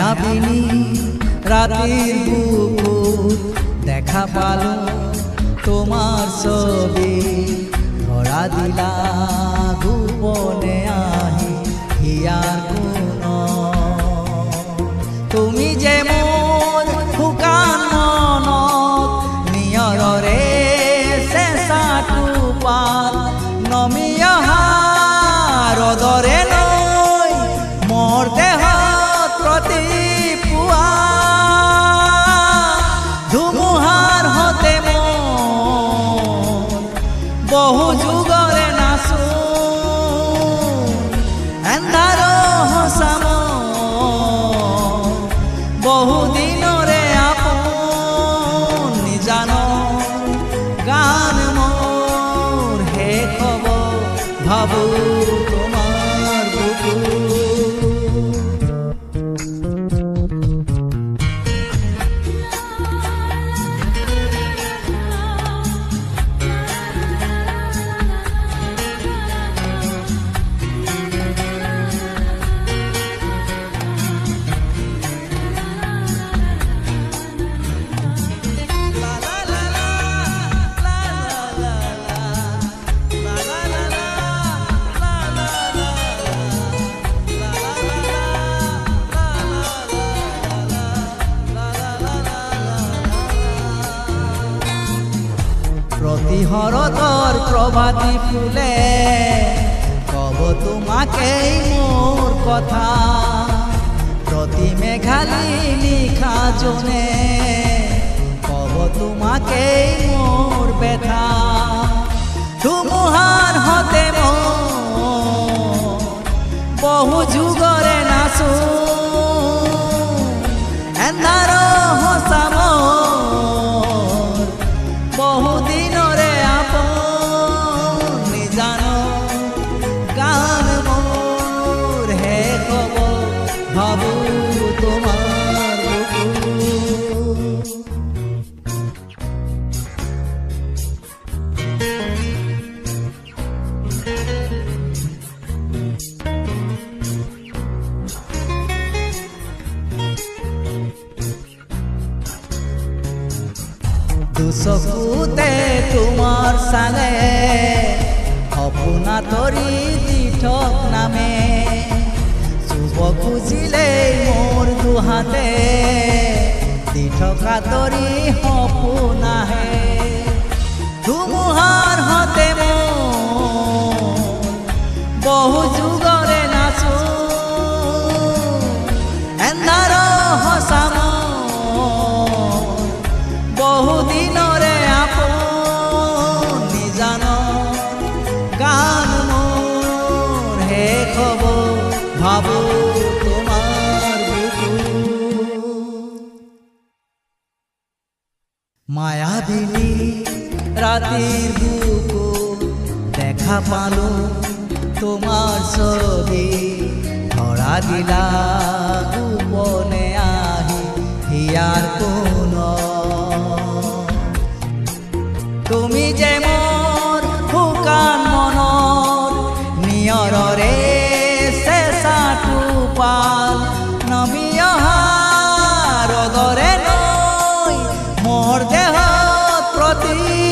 মায়াবিনী রাতের বুক দেখা পালো তোমার ছবি বহু রে আপন গান মোর হে হ'ব ভাবো প্ৰতিহৰতৰ প্ৰভাতী ফুলে, কব তোমাকেই মোর কথা। প্রতি মেঘালি লিখা জনে কব তোমাকেই মোর ব্যথা। ধুমুহাৰ দুচকুতে তোমার সালে অপনা তরি দিঠক নামে। শুভ খুঁজিলে মোর দুহাতে দিঠকা তরি হপনাহে সপোন হ'ব ভাবো তোমাৰ বুকু মায়াবিনী রাতের বুকু দেখা পালো তোমার সবে ধরা দিলা পথী